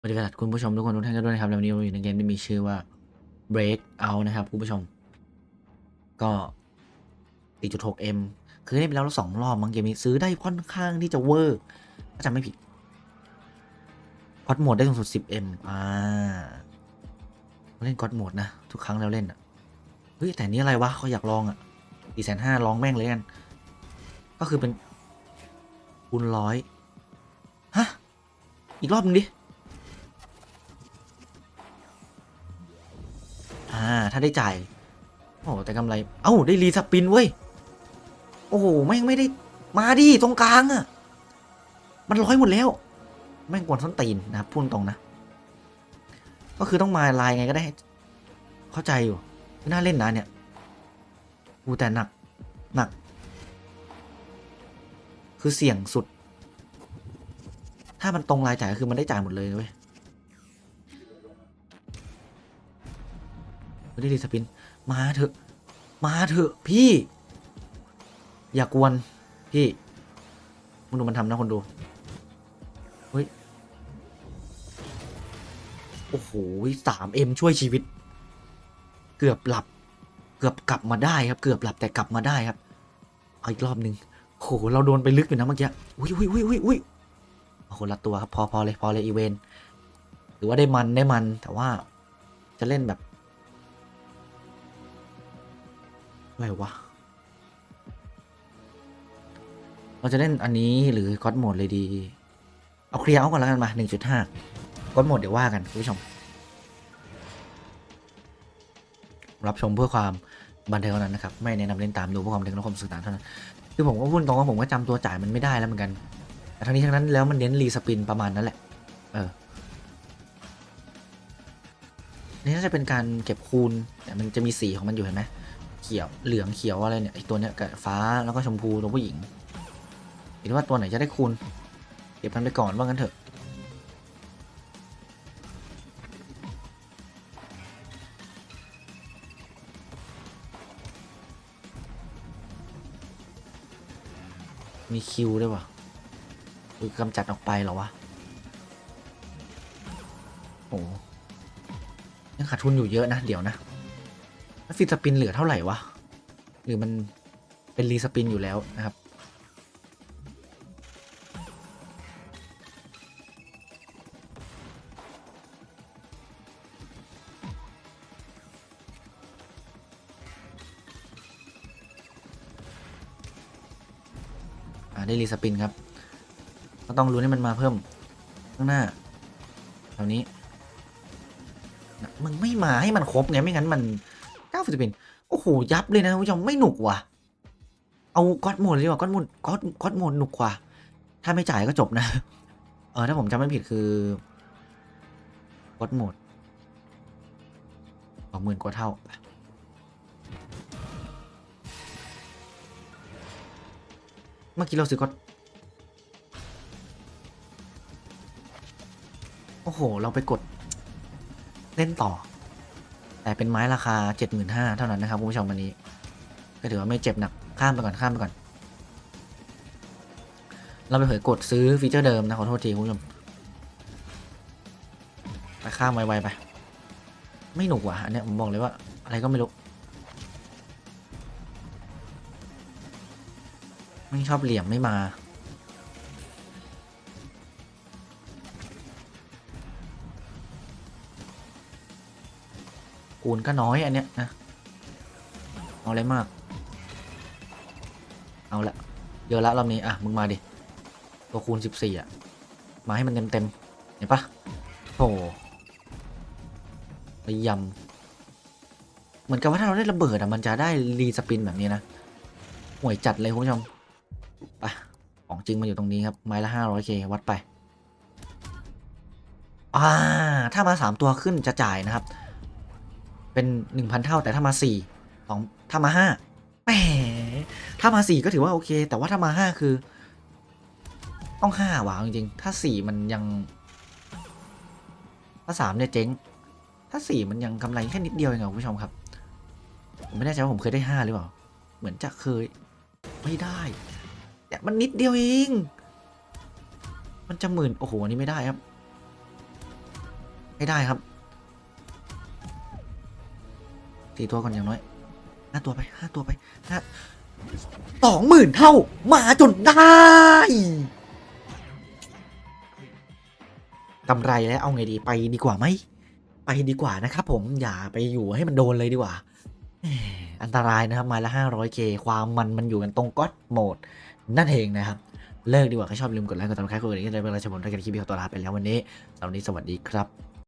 สวัสดีครับคุณผู้ชมทุกคนทุกท่านกันด้วยนะครับ แล้ววันนี้เราอยู่ในเกมที่มีชื่อว่า Break Out นะครับ คุณผู้ชม ก็ 4.6M คือเล่นไปแล้วสองรอบมั้งเกมนี้ซื้อได้ค่อนข้างที่จะเวอร์ถ้าจำไม่ผิดกดโหมดได้สูงสุด 10M อ่าเล่นกดโหมดนะ ทุกครั้งแล้วเล่นอะ เฮ้ย แต่นี้อะไรวะเขาอยากลองอะ4 5 0 0ลองแม่งเลยกัน ก็คือเป็นคูณร้อยฮะ อีกรอบนึงดิ ถ้าได้จ่าย โอ้แต่กำไร เอ้า ได้รีสปินเว้ย โอ้โหแม่งไม่ได้มาดิตรงกลางอะมันร้อยหมดแล้ว แม่งกวนส้นตีนนะพูดตรงนะ ก็คือต้องมาลายไงก็ได้ เข้าใจอยู่น่าเล่นนะเนี่ยกูแต่หนัก หนัก คือเสี่ยงสุด ถ้ามันตรงรายจ่ายคือมันได้จ่ายหมดเลยเว้ย ไม่ได้รีสปิน มาเถอะ มาเถอะพี่ อย่ากวนพี่มึงดูมันทำนะคนดูเฮ้ยโอ้โหสามเอ็มช่วยชีวิต เกือบหลับ เกือบกลับมาได้ครับ เกือบหลับแต่กลับมาได้ครับเอาอีกรอบหนึ่งโหเราโดนไปลึกอยู่นะเมื่อกี้อุ้ยอุ้ยอุ้ยอุ้ยอุ้ยโอ้โหละตัวครับพอพอเลยพอเลยอีเวนหรือว่าได้มันได้มันแต่ว่าจะเล่นแบบ อะไรวะ เราจะเล่นอันนี้หรือก็อดโหมดเลยดี เอาเคลียร์เอาก่อนแล้วกันมา1.5ก็อดโหมดเดี๋ยวว่ากันคุณผู้ชม รับชมเพื่อความบันเทิงเท่านั้นนะครับ ไม่แนะนำเล่นตามดูเพื่อความบันเทิงและความสนุกสนานเท่านั้น คือผมก็พูดตรงว่าผมก็จำตัวจ่ายมันไม่ได้แล้วเหมือนกันแต่ทั้งนี้ทั้งนั้นแล้วมันเน้นรีสปินประมาณนั้นแหละ เออนี่น่าจะเป็นการเก็บคูณ แต่มันจะมีสีของมันอยู่เห็นไหม เขียวเหลืองเขียวอะไรเนี่ยไอตัวเนี้ยกับฟ้าแล้วก็ชมพูตัวผู้หญิงเห็นว่าตัวไหนจะได้คูณเก็บมันไปก่อนว่างั้นเถอะมีคิวด้วยวะคือกำจัดออกไปเหรอวะ โอ้ยังขาดทุนอยู่เยอะนะ เดี๋ยวนะ แล้วฟีสปินเหลือเท่าไหร่วะ หรือมันเป็นรีสปินอยู่แล้วนะครับอ่าได้รีสปินครับ ก็ต้องรู้ให้มันมาเพิ่ม ข้างหน้าแถวนี้ มึงไม่มาให้มันครบไงไม่งั้นมัน ฟิสปินโอ้โห ยับเลยนะผู้ชมไม่หนุกว่ะ เอาก๊อตโหมดเลยดีกว่าก๊อตโหมดก๊อตก๊อตโหมดหนุกกว่า ถ้าไม่จ่ายก็จบนะ เออถ้าผมจำไม่ผิดคือก๊อตโหมดสองหมื่นกว่าเท่าเมื่อกี้เราซื้อก๊อตโอ้โห เราไปกด เล่นต่อ แต่เป็นไม้ราคา 75,000เท่านั้นนะครับคุณผู้ชมวันนี้ ก็ถือว่าไม่เจ็บหนักข้ามไปก่อนข้ามไปก่อน เราไปเผยกดซื้อฟีเจอร์เดิมนะขอโทษทีคุณผู้ชมไปข้ามไวๆไป ไม่หนุกว่ะอันนี้ผมบอกเลยว่า อะไรก็ไม่รู้ไม่ชอบเหลี่ยมไม่มา คูณก็น้อยอันเนี้ยนะ เอาอะไรมาก เอาละเยอะละรอบนี้อะมึงมาดิ ตัวคูณสิบสี่อะ มาให้มันเต็มเต็มเห็นปะโอ้ไปยำเหมือนกับว่าถ้าเราได้ระเบิดอะมันจะได้รีสปินแบบนี้นะห่วยจัดเลยคุณผู้ชมไปของจริงมันอยู่ตรงนี้ครับ ไม้ละห้าร้อยเควัดไปอ่าถ้ามาสามตัวขึ้นจะจ่ายนะครับ เป็นหนึ่งพันเท่า แต่ถ้ามาสี่สองถ้ามาห้าแหมถ้ามาสี่ก็ถือว่าโอเค แต่ว่าถ้ามาห้าคือ ต้องห้าว่ะเอาจริงๆ ถ้าสี่มันยัง ถ้าสามเนี่ยเจ๊ง ถ้าสี่มันยังกำไรแค่นิดเดียวเองอะคุณผู้ชมครับ ผมไม่แน่ใจว่าผมเคยได้ห้าหรือเปล่า เหมือนจะเคย ไม่ได้แต่มันนิดเดียวเอง มันจะหมื่น โอ้โหอันนี้ไม่ได้ครับให้ได้ครับ สี่ตัวก่อนอย่างน้อยห้าตัวไปห้าตัวไปห้าสองหมื่นเท่า มาจนได้กำไรแล้วเอาไงดีไปดีกว่าไหมไปดีกว่านะครับผมอย่าไปอยู่ให้มันโดนเลยดีกว่า อันตรายนะครับมาละ 500k ความมันมันอยู่กันตรงก็อดโหมด นั่นเองนะครับ เลิกดีกว่าใครชอบลืมกดไลค์กดติดตามใครคนอื่นก็จะเป็นราชบุตรถ้าเกิดคลิปวิดีโอตัวลาไปแล้ววันนี้สำหรับวันนี้สวัสดีครับ